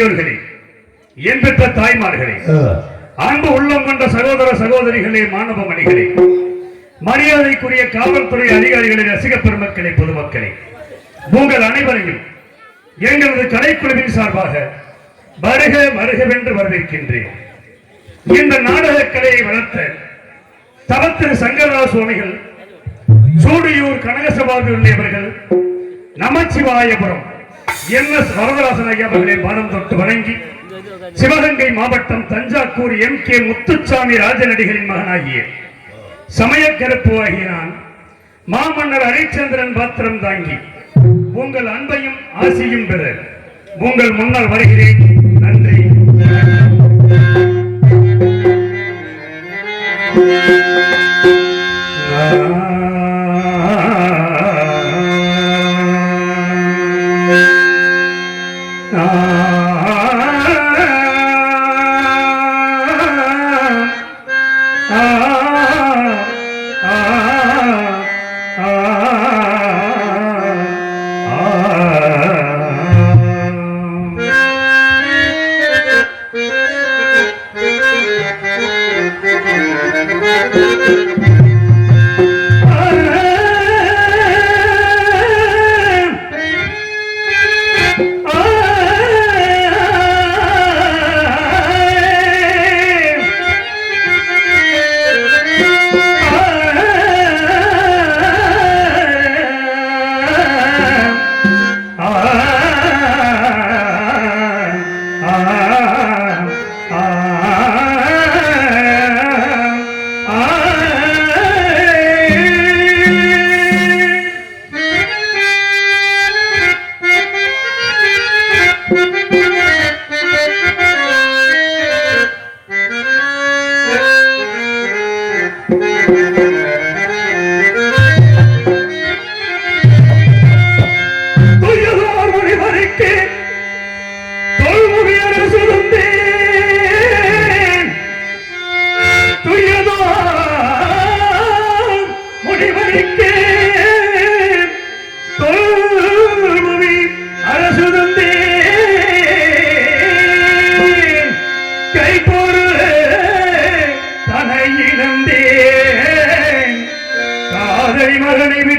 பெரியோர்களே என் பெற்ற தாய்மார்களே அன்பு உள்ளம் கொண்ட சகோதர சகோதரிகளே மாணவ மணிகளே மரியாதைக்குரிய காவல்துறை அதிகாரிகளே ரசிக பெருமக்களே பொதுமக்களே உங்கள் அனைவரையும் எங்களது கலைக்குழுவின் சார்பாக வருக வருகவென்று வரவேற்கின்றேன். இந்த நாடக கலையை வளர்த்த தவத்திரு சங்கரராவ சுவாமிகள் சூடியூர் கனகசபாவில் உள்ளவர்கள் நமச்சிவாயபுரம் என் எஸ் வரதராசன் ஐயா அவர்களை பானம் தொட்டு வணங்கி சிவகங்கை மாவட்டம் தஞ்சாவூர் எம் கே முத்துச்சாமி ராஜநடிகரின் மகனாகிய சமயக்கருப்பு ஆகிய நான் மாமன்னர் ஹரிச்சந்திரன் பாத்திரம் தாங்கி உங்கள் அன்பையும் ஆசியும் பெற உங்கள் முன்னால் வருகிறேன்.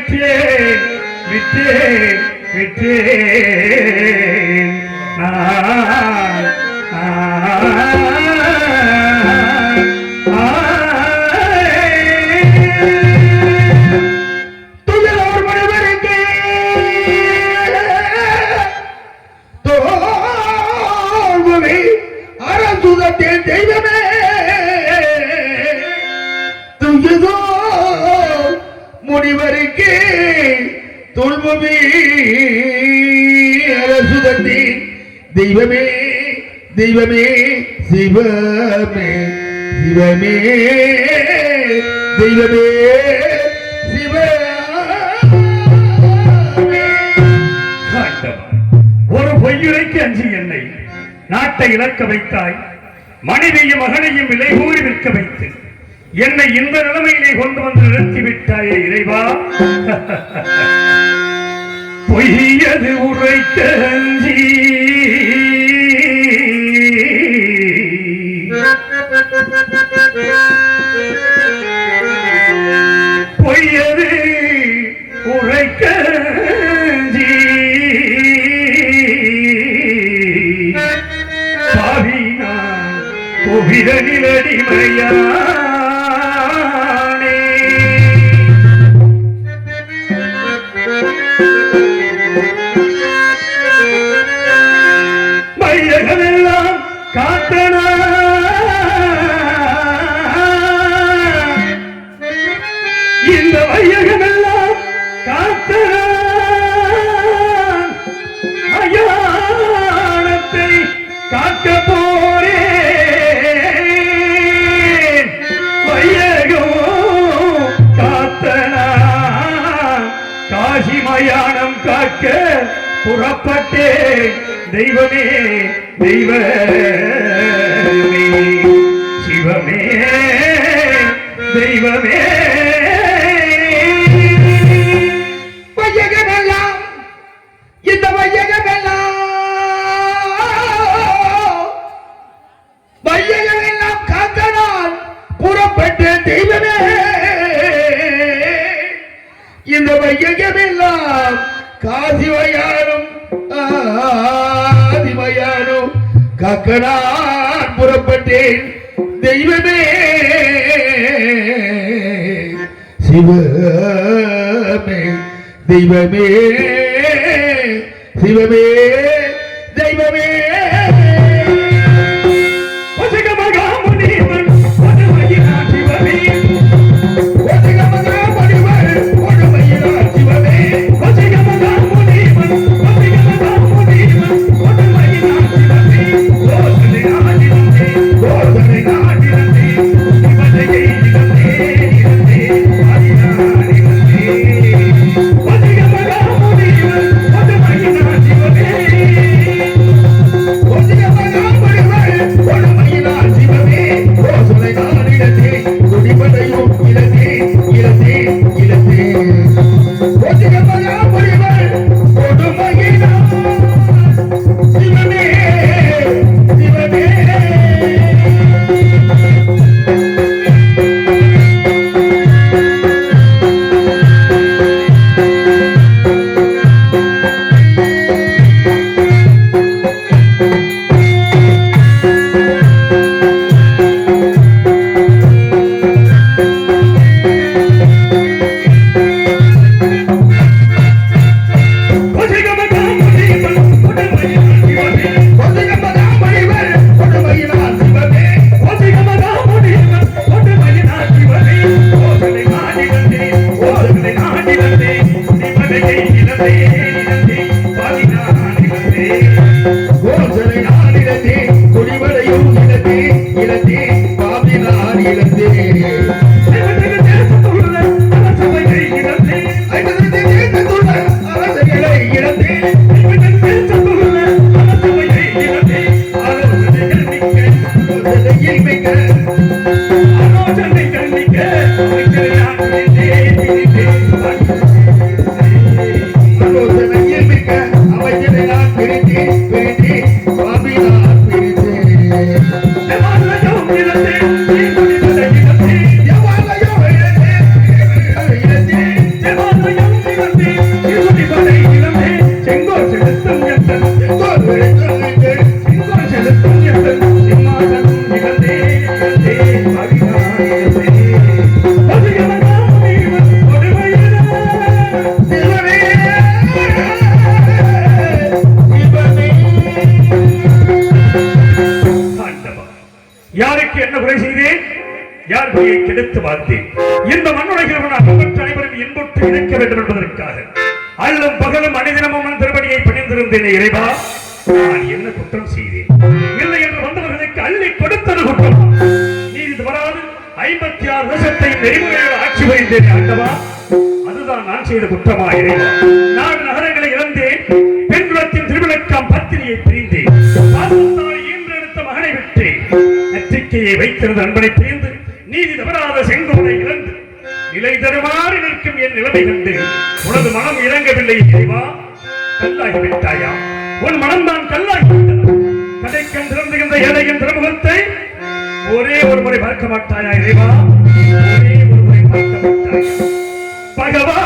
விட்டேன் விட்டேன் விட்டேன் விற்றேன். நான், முனிவருக்கு தொல்பவி அரசுதந்தி தெய்வமே தெய்வமே சிவமே சிவமே தெய்வமே சிவமே. ஒரு பொய்யுரைக்கு அஞ்சு என்னை. நாட்டை இழக்க வைத்தாய். மனைவியும் மகனையும் விலை கூறி விற்க வைத்து. என்னை இந்த நிலைமையிலே கொண்டு வந்து நிறுத்தி விட்டாயே இறைவா? பொய்யது உரைக்க அஞ்சி பொய்யது உரைக்க சாவினா பாவினான் கோவிலில் புறப்பட்டேன் தெய்வமே தெய்வமே. சிவமே தெய்வமே. சிவமே தெய்வமே சிவமே தெய்வமே யார் குறையை கெடுத்து பார்த்தேன் இந்த மண்ணுலகில் உள்ள அனைவரும் இன்புற்று இணைக்க வேண்டும் என்பதற்காக அல்லும் பகலும் அணிதினமும் உன் திருப்படியை பணிந்திருந்தேனே இறைவா. நான் என்ன குற்றம் செய்தேன்? இல்லை என்று வந்தவர்களுக்கு அள்ளி கொடுத்தது குற்றம். நீதி தவறாது. ஐம்பத்தி ஆறு வருஷத்தை நெறிமுறையில் ஆட்சி புரிந்தேன் ஆண்டவா. அதுதான் நான் செய்த குற்றமா இறைவா. நான் நகரங்களை இழந்தேன். பெண்குலத்தின் திருவிழக்காம் பத்தினியை பிரிந்தேன். ஈன்றெடுத்த மகனை விட்டேன். நெற்றிக்கையை வைத்திருந்த அன்பனை பிரிந்து நீதி தவறாத செங்கோலை இழந்து நிலை தருமாறு நிற்கும் என் நிலைமை கண்டு உனது மனம் இறங்கவில்லை இறைவா கல்லாகி விட்டாயா? உன் மனம் தான் கல்லாகி விட்டது. கடைக்கண் திறந்துகின்ற ஏழையின் திருமுகத்தை ஒரே ஒரு முறை பார்க்க மாட்டாயா இறைவா? ஒரே ஒரு முறை பார்க்க மாட்டாயா? பகவான்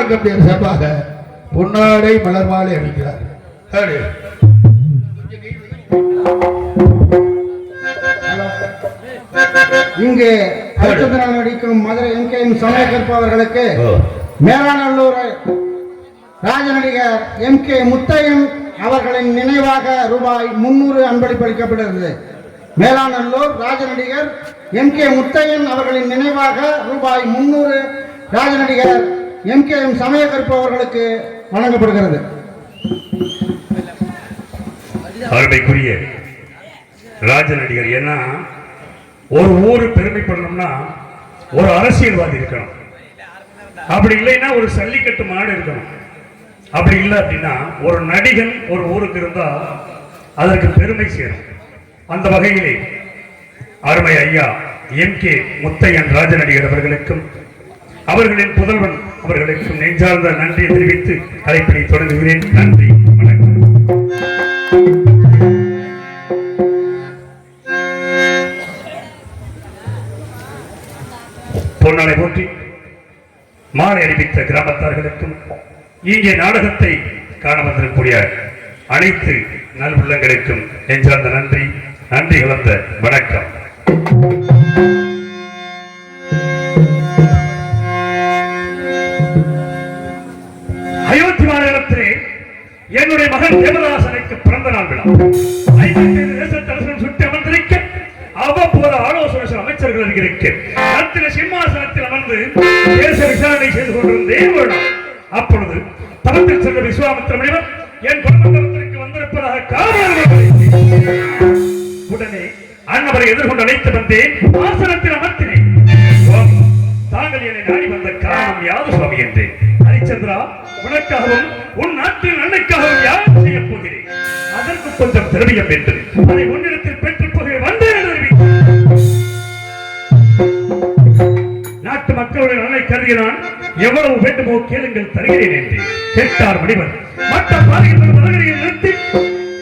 விழா கம்பியர் சார்பாக பொன்னாடை மலர் மாலை அளிக்கிறார் ஹலோ. இங்கு நடிக்கும் மதுரை எம்கேஎம் சமய கற்பவர்களுக்கு மேலாநல்லூர் ராஜநடிகர் எம் கே முத்தையன் அவர்களின் நினைவாக ரூபாய் முன்னூறு அன்பளிப்பு அளிக்கப்படுகிறது மேலாநல்லூர் ராஜநடிகர் எம் கே முத்தையன் அவர்களின் நினைவாக ரூபாய் முன்னூறு ராஜநடிகர் எம் கே எம் சமய கற்பவர்களுக்கு வழங்கப்படுகிறது. அருமைக்குரிய ராஜ நடிகர் ஏன்னா ஒரு ஊரு பெருமைப்படணும்னா ஒரு அரசியல்வாதி இருக்கணும். அப்படி இல்லைன்னா ஒரு சல்லிக்கட்டு மாடு இருக்கணும். அப்படி இல்லை அப்படின்னா ஒரு நடிகன் ஒரு ஊருக்கு இருந்தா அதற்கு பெருமை சேரும். அந்த வகையிலே அருமை ஐயா எம் கே முத்தையன் ராஜ நடிகர் அவர்களுக்கும் அவர்களின் புதல்வன் அவர்களுக்கும் நெஞ்சார்ந்த நன்றியை தெரிவித்து அழைப்பினை தொடங்குகிறேன். நன்றி வணக்கம். பொன்னாலை போற்றி மாலை அறிவித்த கிராமத்தார்களுக்கும் இங்கே நாடகத்தை காண வந்திருக்கக்கூடிய அனைத்து நல்வுள்ளங்களுக்கும் நெஞ்சார்ந்த நன்றி நன்றி கலந்த வணக்கம். என்னுடைய மகன் தேவதாசனுக்கு பிறந்த நாள் விழா. ஐம்பத்தி ஐந்து தேசத்தரசன் சுட்டி அமர்ந்திருக்க அவ்வப்போது ஆலோசனை அமைச்சர்கள் இருக்க ரத்தின சிம்மாசனத்தில் அமர்ந்து தேச விசாரணை செய்து கொண்டிருந்தே விழா அப்பொழுது தளத்தில் சென்ற விஸ்வாமித்திர முனிவர் என் குடும்பத்திற்கு வந்திருப்பதாக காரணம் உடனே அண்ணவரை எதிர்கொண்டு அழைத்து வந்தேன் ஆசனத்தில் அமர்த்தினேன். தாங்கள் என்னை நாடி வந்த காரணம் யாது சுவாமி? என்றேன். ஹரிச்சந்திரா உனக்காகவும் உன் நாட்டின் கொஞ்சம் திரவியம் என்று. அதை உன்னிடத்தில் பெற்றுக் போகிறேன் வந்தேன் நாட்டு மக்களுடைய நலனை கருதினான் எவ்வளவு வேண்டுமோ கேளுங்கள் தருகிறேன் என்று கேட்டார் மணிவன். மற்ற பாதையில் மதகரியில் நிறுத்தி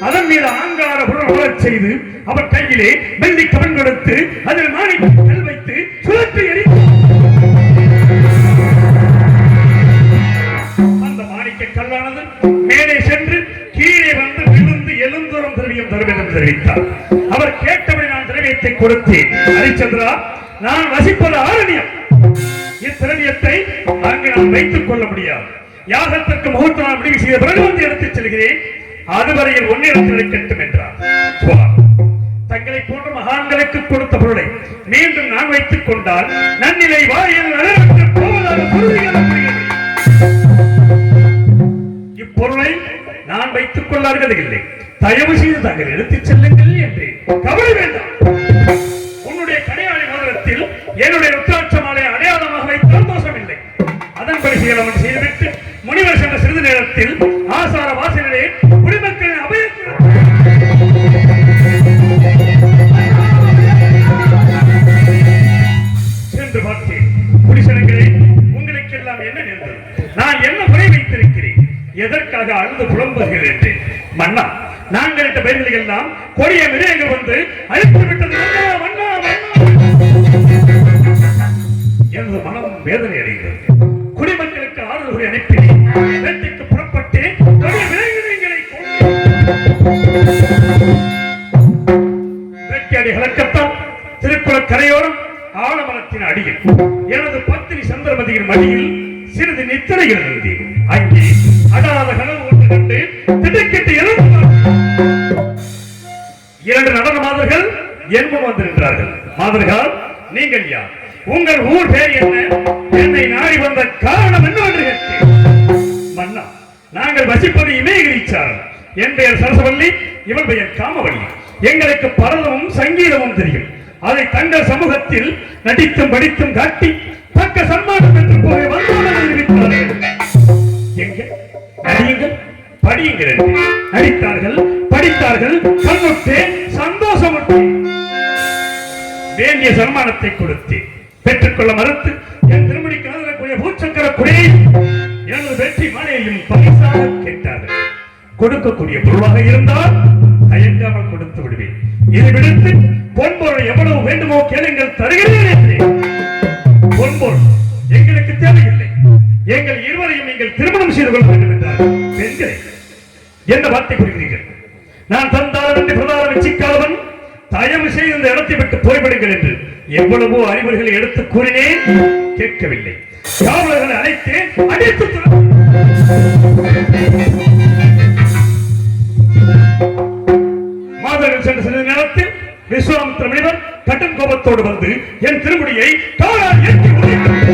அதன் மீது ஆங்கார புறம் செய்து அவர் கையிலே வெள்ளி கவன் கொடுத்து அதில் மாணிக்க கல் வைத்து சுழற்றி எரித்து தெரிவித்தார். அவர் கேட்டபடி நான் திரவியத்தை கொடுத்தேன். ஹரிச்சந்திரா நான் வசிப்பது ஆரண்யம். இத்திரவியத்தை அங்கு நான் வைத்துக் கொள்ள முடியாது. யாகத்திற்கு முகூர்த்த நான் முடிவு செய்த பிறகு வந்து எடுத்துச் செல்கிறேன். அதுவரையில் ஒன்னிடத்தில் இருக்கட்டும் என்றார். தங்களை போன்ற மகான்களுக்கு கொடுத்த பொருளை மீண்டும் நான் வைத்துக் கொண்டால் நன்னிலை வாயில் நலனற்று போவதாக இப்பொருளை நான் வைத்துக் கொள்ளார்கள் இல்லை தயவு செய்து தங்கள் எடுத்துச் செல்லுங்கள் என்று கவலை வேண்டாம். உன்னுடைய கடையாளி மோதிரத்தில் என்னுடைய ருத்ராட்ச மாலை அடையாளமாக வைத்தால் தோஷமில்லை. அதன்படி செய்யலாம் அவன் செய்துவிட்டு முனிவர் சென்ற சிறிது நேரத்தில் ஆசார வாசலிலே குடிமக்களின் சென்று பார்த்தேன் குடிசனங்களே என்ன நேர்ந்தது நான் என்ன முறை வைத்திருக்கிறேன்? எதற்காக அழுது புலம்புகிறேன் என்றேன் மன்னா நாங்கள் இட்ட பெயர்களை எல்லாம் கொடிய மிருகங்கள் வந்து அழித்து விட்டது. எனது மனம் வேதனை அடைகிறது. குடிமக்களுக்கு வேட்டைக்கு கொடிய வேட்டையாடி கலக்கத்தான் திருக்குள கரையோரம் ஆலமரத்தின் அடியில் எனது பத்தினி சந்திரமதியின் மடியில் சிறிது நித்திரையில் இருந்தேன் அங்கே அடாத கனவு திடுக்கிட்டு எழுந்து இரண்டு நடன மாதர்கள் என் வந்திருக்கிறார்கள். மாதர்கள் நீங்கள் யார்? உங்கள் ஊர் பேர் என்ன? என்னை நாடி வந்த காரணம் என்னவென்று மன்னா நாங்கள் வசிப்பது என் பெயர் சரசவல்லி இவன் பெயர் காமவல்லி. எங்களுக்கு பரதமும் சங்கீதமும் தெரியும். அதை தங்கள் சமூகத்தில் நடித்தும் படித்தும் காட்டி தக்க சன்மானம் பெற்று போய் வந்தோம் அறிவித்தார்கள் எங்க? நடியுங்கள். படியுங்கள். நடித்தார்கள் படித்தார்கள் கண்ணுட்டு வேண்டிய சன்மானத்தை கொடுத்து பெற்றுக்கொள்ள மறுத்து என் திருமணி காதலக்கூடிய பூச்சக்கர குடையை எனது வெற்றி மாலையையும் பரிசாக கேட்டார்கள். கொடுக்கக்கூடிய பொருளாக இருந்தால் தயங்காமல் கொடுத்து விடுவேன். இதை விடுத்து பொன்பொருள் எவ்வளவு வேண்டுமோ கேளுங்கள் தருகிறேன் என்றேன் பொன்பொருள் எங்களுக்கு தேவையில்லை. எங்கள் இருவரையும் நீங்கள் திருமணம் செய்து கொள்ள வேண்டும் என்றார். பெண்களை என்ன வார்த்தை கூறுகிறீர்கள். நான் தந்தாரம் என்று பிரதான வச்சிக்காதவன் தயவு செய்து இந்த இடத்தை விட்டு போய்விடுங்கள் என்று எவ்வளவோ அறிவுரைகளை எடுத்து கூறினேன். கேட்கவில்லை. காவலர்களை அழைத்து அடித்து மாதர்கள் சென்ற சிறிது நேரத்தில் விஸ்வாமித்திர முனிவர் கட்டன் கோபத்தோடு வந்து என் திருமுடியை காலால் எட்டி உதைத்தார்.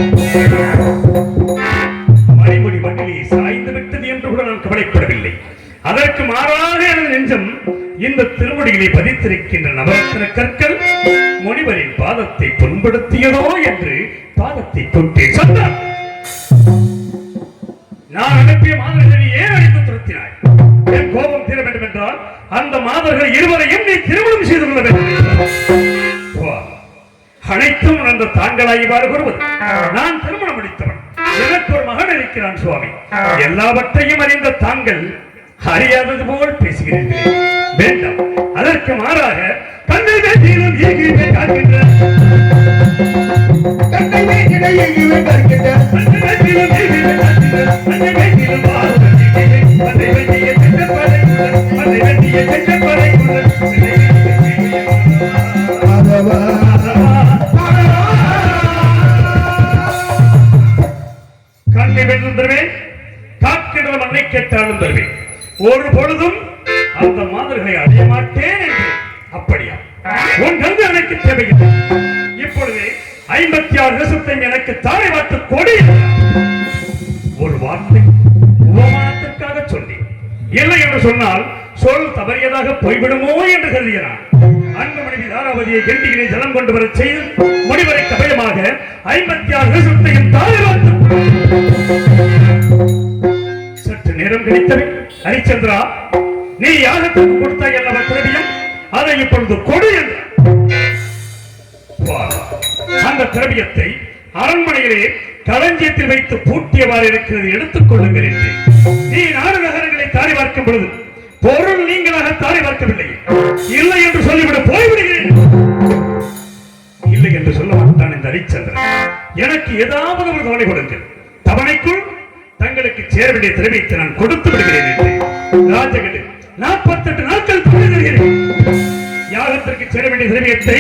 மண்ணிலே சாய்ந்து விட்டது என்று கூட நான் கவலைப்படவில்லை. அதற்கு மாறாக எனது நெஞ்சம் இந்த திருவடிகளை பதித்திருக்கின்ற நவரத்தின கற்கள் முனிவரின் பாதத்தை புண்படுத்தியதோ என்று பாதத்தை தொட்டேன். சொன்னார் நான் அனுப்பிய மாதர்களை ஏன் அழைத்து துரத்தினாய்? என் கோபம் தீர வேண்டும் என்றால் அந்த மாதர்கள் இருவரையும் நீ திருமணம் செய்து கொள்ள வேண்டும். அனைத்தும் உணர்ந்த தாங்களாய் இவ்வாறு கூறுவது. நான் திருமணம் முடித்தவன். எனக்கு ஒரு மகன் இருக்கிறான் சுவாமி. எல்லாவற்றையும் அறிந்த தாங்கள் அறியாதது போல் பேசுகிறீர்களே வேண்டாம். அதற்கு மாறாக கண்ணில் வேட்டியிலும் ஈகியுமே காக்கின்ற கட்டை மேய்க்கிடையே இவன் கற்கின்ற கண்ணில் வேட்டியிலும் ஈகியுமே காக்கின்ற வாழ்ந்த ஈகியுமே, கண்ணை வெட்டிய செங்கற்படை குரல், கண்ணை தாராவதியை ஜலம் கொண்டு வர செய்து முடிவரை கபயமாக ஐம்பத்தி ஆறு தேசத்தையும் சற்று நேரம் கிடைத்தது ஹரிச்சந்திரா நீ யாகத்துக்கு கொடுத்த அல்லவா திரவியம் அதை இப்பொழுது கொடு என்று. அந்த திரவியத்தை அரண்மனையிலே களஞ்சியத்தில் வைத்து பூட்டியவாறு இருக்கிறது எடுத்துக் கொள்ளுங்கள் என்று. நீ நாடு நகரங்களை தாரி பார்க்கும் பொழுது பொருள் நீங்களாக தாரி பார்க்கவில்லை இல்லை என்று சொல்லிவிட போய்விடுகிறேன். இல்லை என்று சொல்ல மாட்டான் இந்த அரிச்சந்திரன் எனக்கு ஏதாவது ஒரு தவணை கொடுங்கள். தவணைக்குள் தங்களுக்கு சேர வேண்டிய திரவியத்தை நான் கொடுத்து விடுகிறேன் என்று. ராஜகடு நாற்பத்தெட்டு நாட்கள் தவணை தருகிறேன் யாகத்திற்கு சேர வேண்டிய திரவியத்தை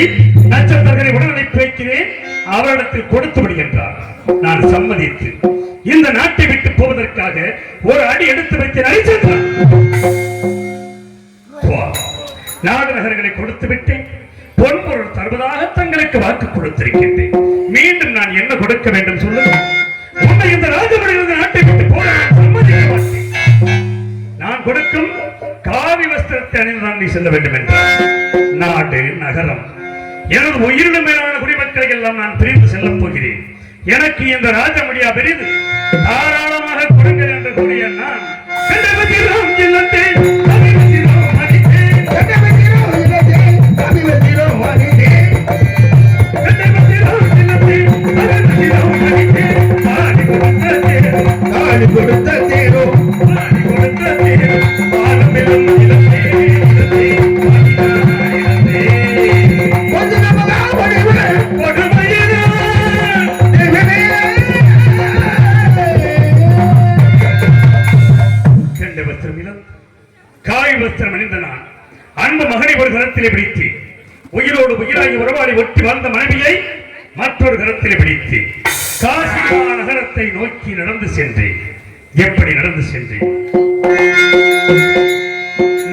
நட்சத்திரங்களை உடனடி பேக்கிறேன் அவரிடத்தில் கொடுத்து விடுகின்றார் நான் சம்மதித்து இந்த நாட்டை விட்டு போவதற்காக ஒரு அடி எடுத்து வைத்தேன் ஹரிச்சந்திரன் போ. கொடுத்து விட்டேன். பொன்பொருள் தருவதாக தங்களுக்கு வாக்கு கொடுத்திருக்கின்றேன். மீண்டும் நான் என்ன கொடுக்க வேண்டும் சொல்லுங்க உன்னை இந்த ராஜபடியிலிருந்து நாட்டை விட்டு போக நான் சம்மதிக்க மாட்டேன். நான் கொடுக்கும் காவி வஸ்திரத்தை அணிந்து நான் நீ செல்ல வேண்டும் என்றார் நாடு நகரம் எனது உயிரினும் மேலான குடிமக்களை எல்லாம் நான் பிரிந்து செல்லப் போகிறேன். எனக்கு இந்த ராஜமுடியா பெரிது கரத்திலே பிடித்து உயிரோடு உயிராகி உறவாடி ஒட்டி வாழ்ந்த மனைவியை மற்றொரு கரத்திலே பிடித்து காசி நகரத்தை நோக்கி நடந்து சென்றேன். எப்படி நடந்து சென்றேன்?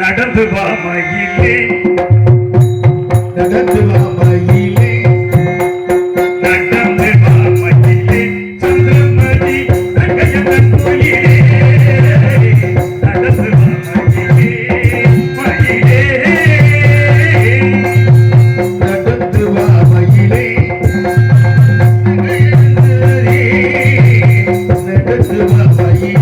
நடந்து வா மயிலே. நடந்து வா மயிலே. Brasil na Bahia.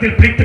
parte del PRI